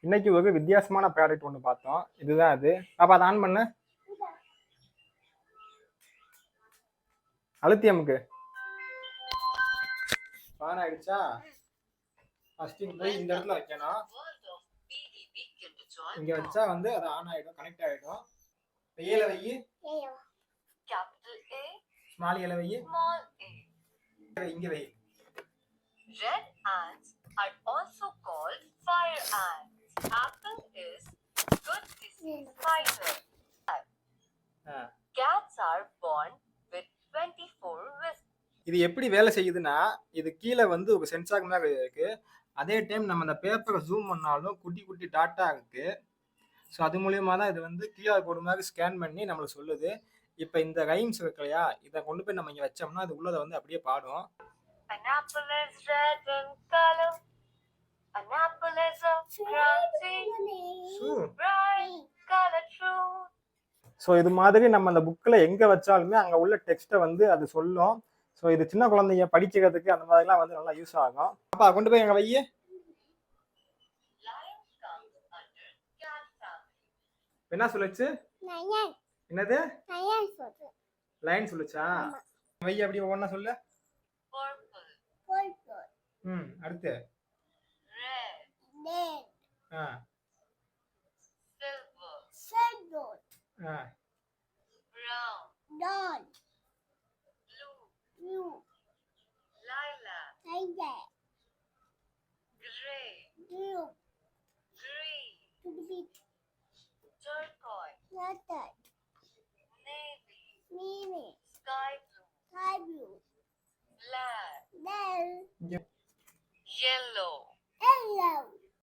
இன்னைக்கு ஒரு வித்தியாசமான ப்ராடக்ட் ஒன்று பார்த்தோம். இதுதான் அது. அப்போ அதை ஆன் பண்ணு. அழுத்தி அமுக்கு. ஆன் ஆயிடுச்சா? ஃபர்ஸ்ட் போய் இந்த இடத்துல வைக்கணும். இங்க வச்சா வந்து அது ஆன் ஆயிடும் கனெக்ட் ஆயிடும். இப்ப ஏல வை. ஸ்மால் ஏல வை. இங்க வை. Red ants are also called fire ants. Apple is good disease fighter. Cats are born with 24 wisps. இது எப்படி வேலை செய்யுதுன்னா இது கீழே வந்து ஒரு சென்சார் மாதிரி இருக்கு. அதே டைம் நம்ம அந்த பேப்பரை ஜூம் பண்ணாலும் குட்டி குட்டி டாட்டா இருக்கு. ஸோ அது மூலியமா தான் இது வந்து கியூஆர் கோடு மாதிரி ஸ்கேன் பண்ணி நம்மளுக்கு சொல்லுது. இப்போ இந்த ரைம்ஸ் இருக்கு இல்லையா இதை கொண்டு போய் நம்ம இங்கே வச்சோம்னா அது உள்ளதை வந்து அப்படியே பாடும். An apple is red in color. An apple is a so இது மாதிரி நம்ம அந்த புக்கில் எங்கே வச்சாலுமே அங்கே உள்ள டெக்ஸ்ட்டை வந்து அது சொல்லும். ஸோ இது சின்ன குழந்தைங்க படிக்கிறதுக்கு அந்த மாதிரிலாம் வந்து நல்லா யூஸ் ஆகும். அப்பா கொண்டு போய் எங்கள் வையே. என்ன சொல்லுச்சு? என்னது? லைன் சொல்லுச்சா? வை அப்படி ஒவ்வொன்றா சொல்லு. ம் அடுத்து. brown, brown. blue, Blue. lilac, Tiger. gray, Blue. green, green. Turquoise, turquoise, Navy, navy, sky blue, Sky blue. black, Then. yellow, Yellow.